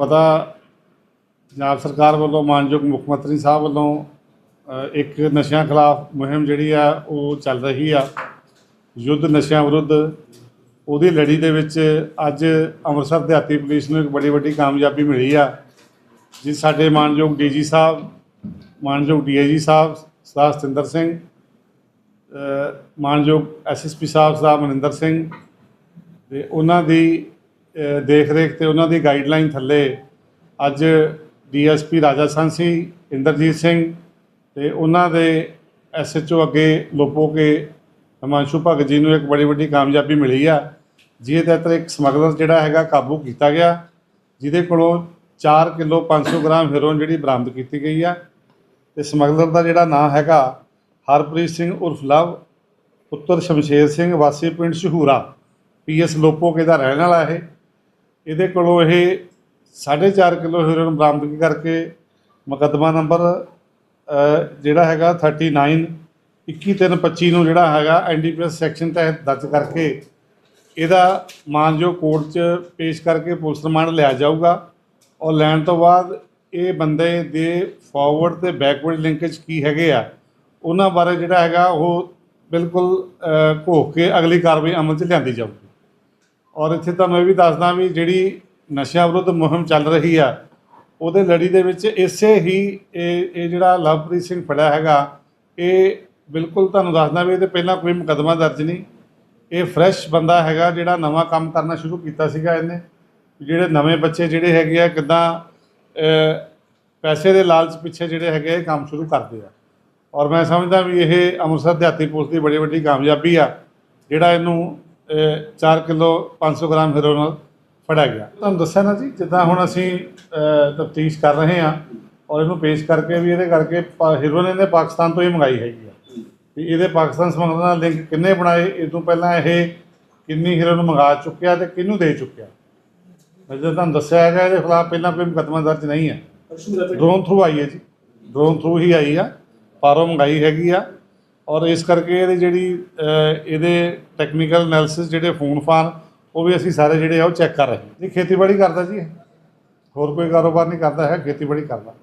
ਪਤਾ ਪੰਜਾਬ ਸਰਕਾਰ ਵੱਲੋਂ ਮਾਨਯੋਗ ਮੁੱਖ ਮੰਤਰੀ ਸਾਹਿਬ ਵੱਲੋਂ ਇੱਕ ਨਸ਼ਿਆਂ ਖਿਲਾਫ ਮੁਹਿੰਮ ਜਿਹੜੀ ਆ ਉਹ ਚੱਲ ਰਹੀ ਆ। ਯੁੱਧ ਨਸ਼ਿਆਂ ਵਿਰੁੱਧ। ਉਹਦੀ ਲੜੀ ਦੇ ਵਿੱਚ ਅੱਜ ਅੰਮ੍ਰਿਤਸਰ ਦਿਹਾਤੀ ਪੁਲਿਸ ਨੂੰ ਇੱਕ ਬੜੀ ਵੱਡੀ ਕਾਮਯਾਬੀ ਮਿਲੀ ਆ। ਜੀ ਸਾਡੇ ਮਾਨਯੋਗ ਡੀਜੀ ਸਾਹਿਬ ਮਾਨਯੋਗ ਡੀਆਈਜੀ ਸਾਹਿਬ ਸਰਦਾਰ ਸਤਿੰਦਰ ਸਿੰਘ ਅ, ਮਾਨਯੋਗ ਐਸਐਸਪੀ ਸਾਹਿਬ ਸਰਦਾਰ ਮਨਿੰਦਰ ਸਿੰਘ ਤੇ ਉਹਨਾਂ ਦੀ ਦੇਖ ਰੇਖ ਤੇ ਉਹਨਾਂ ਦੀ ਗਾਈਡਲਾਈਨ ਥੱਲੇ ਅੱਜ ਡੀਐਸਪੀ ਰਾਜਾ ਸਾਂਸੀ ਇੰਦਰਜੀਤ ਸਿੰਘ ਤੇ ਉਹਨਾਂ ਦੇ ਐਸਐਚਓ ਅੱਗੇ ਲੋਪੋ ਕੇ ਹਿਮਾਂਸ਼ੂ ਭਗਤ ਜੀ ਨੂੰ ਇੱਕ ਬੜੀ ਵੱਡੀ ਕਾਮਯਾਬੀ ਮਿਲੀ ਆ, ਜਿਹਦੇ ਤਹਿਤ ਇੱਕ ਸਮਗਲਰ ਜਿਹੜਾ ਹੈਗਾ ਕਾਬੂ ਕੀਤਾ ਗਿਆ, ਜਿਹਦੇ ਕੋਲੋਂ 4 ਕਿਲੋ 500 ਗ੍ਰਾਮ ਹੈਰੋਇਨ ਜਿਹੜੀ ਬਰਾਮਦ ਕੀਤੀ ਗਈ ਆ। ਤੇ ਸਮਗਲਰ ਦਾ ਜਿਹੜਾ ਨਾਂ ਹੈਗਾ ਹਰਪ੍ਰੀਤ ਸਿੰਘ ਉਰਫ ਲਵ, ਪੁੱਤਰ ਸ਼ਮਸ਼ੇਰ ਸਿੰਘ, ਵਾਸੀ ਪਿੰਡ ਸ਼ਹੂਰਾ ਪੀਐਸ ਲੋਪੋਕੇ ਦਾ ਰਹਿਣ ਵਾਲਾ ਇਹ। ਇਹਦੇ ਕੋਲੋਂ ਇਹ 4.5 ਕਿਲੋ ਹੈਰੋਇਨ ਬਰਾਮਦਗੀ ਕਰਕੇ ਮੁਕੱਦਮਾ ਨੰਬਰ ਜਿਹੜਾ ਹੈਗਾ 39 21325 ਨੂੰ ਜਿਹੜਾ ਹੈਗਾ ਐਨਡੀਪੀਐਸ ਸੈਕਸ਼ਨ ਤਹਿਤ ਦਰਜ ਕਰਕੇ ਇਹਦਾ ਮਾਨਯੋਗ ਕੋਰਟ 'ਚ ਪੇਸ਼ ਕਰਕੇ ਪੁਲਿਸ ਰਿਮਾਂਡ ਲਿਆ ਜਾਊਗਾ। ਔਰ ਲੈਣ ਤੋਂ ਬਾਅਦ ਇਹ ਬੰਦੇ ਦੇ ਫਾਰਵਰਡ ਤੇ ਬੈਕਵਰਡ ਲਿੰਕੇਜ ਕੀ ਹੈਗੇ ਆ, ਉਹਨਾਂ ਬਾਰੇ ਜਿਹੜਾ ਹੈਗਾ ਉਹ ਬਿਲਕੁਲ ਘੋਖ ਕੇ ਅਗਲੀ ਕਾਰਵਾਈ ਅਮਲ 'ਚ ਲਿਆਂਦੀ ਜਾਊਗੀ। ਔਰ ਇੱਥੇ ਤੁਹਾਨੂੰ ਇਹ ਵੀ ਦੱਸਦਾ ਵੀ ਜਿਹੜੀ ਨਸ਼ਿਆਂ ਵਿਰੁੱਧ ਮੁਹਿੰਮ ਚੱਲ ਰਹੀ ਆ ਉਹਦੇ ਲੜੀ ਦੇ ਵਿੱਚ ਇਸੇ ਹੀ ਇਹ ਇਹ ਜਿਹੜਾ ਲਵਪ੍ਰੀਤ ਸਿੰਘ ਫੜਿਆ ਹੈਗਾ ਇਹ ਬਿਲਕੁਲ ਤੁਹਾਨੂੰ ਦੱਸਦਾ ਵੀ ਇਹਦੇ ਪਹਿਲਾਂ ਕੋਈ ਮੁਕੱਦਮਾ ਦਰਜ ਨਹੀਂ। ਇਹ ਫਰੈਸ਼ ਬੰਦਾ ਹੈਗਾ ਜਿਹੜਾ ਨਵਾਂ ਕੰਮ ਕਰਨਾ ਸ਼ੁਰੂ ਕੀਤਾ ਸੀਗਾ ਇਹਨੇ। ਜਿਹੜੇ ਨਵੇਂ ਬੱਚੇ ਜਿਹੜੇ ਹੈਗੇ ਆ ਕਿਦਾਂ ਪੈਸੇ ਦੇ ਲਾਲਚ ਪਿੱਛੇ ਜਿਹੜੇ ਹੈਗੇ ਆ, ਇਹ ਕੰਮ ਸ਼ੁਰੂ ਕਰਦੇ ਆ। ਔਰ ਮੈਂ ਸਮਝਦਾ ਵੀ ਇਹ ਅੰਮ੍ਰਿਤਸਰ ਦਿਹਾਤੀ ਪੁਲਿਸ ਦੀ ਬੜੀ ਵੱਡੀ ਕਾਮਯਾਬੀ ਆ ਜਿਹੜਾ ਇਹਨੂੰ 4 ਕਿਲੋ 500 ਗ੍ਰਾਮ ਹੈਰੋਇਨ ਨਾਲ ਫੜਿਆ ਗਿਆ। ਤੁਹਾਨੂੰ ਦੱਸਿਆ ਨਾ ਜੀ ਜਿੱਦਾਂ ਹੁਣ ਅਸੀਂ ਤਫਤੀਸ਼ ਕਰ ਰਹੇ ਹਾਂ ਔਰ ਇਹਨੂੰ ਪੇਸ਼ ਕਰਕੇ ਵੀ ਇਹਦੇ ਕਰਕੇ ਹੈਰੋਇਨ ਇਹਨੇ ਪਾਕਿਸਤਾਨ ਤੋਂ ਹੀ ਮੰਗਾਈ ਹੈਗੀ ਆ। ਵੀ ਇਹਦੇ ਪਾਕਿਸਤਾਨ ਸਮਗਲਰ ਨਾਲ ਲਿੰਕ ਕਿੰਨੇ ਬਣਾਏ ਇਹ ਤੋਂ ਪਹਿਲਾਂ ਇਹ ਕਿੰਨੀ ਹੈਰੋਇਨ ਮੰਗਾ ਚੁੱਕਿਆ ਤੇ ਕਿਹਨੂੰ ਦੇ ਚੁੱਕਿਆ? ਜਿੱਦਾਂ ਤੁਹਾਨੂੰ ਦੱਸਿਆ ਹੈਗਾ ਇਹਦੇ ਖਿਲਾਫ ਪਹਿਲਾਂ ਕੋਈ ਮੁਕੱਦਮਾ ਦਰਜ ਨਹੀਂ ਹੈ ਡਰੋਨ ਥਰੂ ਆਈ ਹੈ ਜੀ। ਡਰੋਨ ਥਰੂ ਹੀ ਆਈ ਆ ਪਾਰੋ ਮੰਗਾਈ ਹੈਗੀ ਆ। ਔਰ ਇਸ ਕਰਕੇ ਇਹਦੇ ਜਿਹੜੀ ਇਹਦੇ ਟੈਕਨੀਕਲ ਐਨਾਲਿਸਿਸ ਜਿਹੜੇ ਫੋਨ ਫਾਨ, ਉਹ ਵੀ ਅਸੀਂ ਸਾਰੇ ਜਿਹੜੇ ਆ ਉਹ ਚੈੱਕ ਕਰ ਰਹੇ ਜੀ ਖੇਤੀਬਾੜੀ ਕਰਦਾ ਜੀ ਹੋਰ ਕੋਈ ਕਾਰੋਬਾਰ ਨਹੀਂ ਕਰਦਾ ਹੈ, ਖੇਤੀਬਾੜੀ ਕਰਦਾ।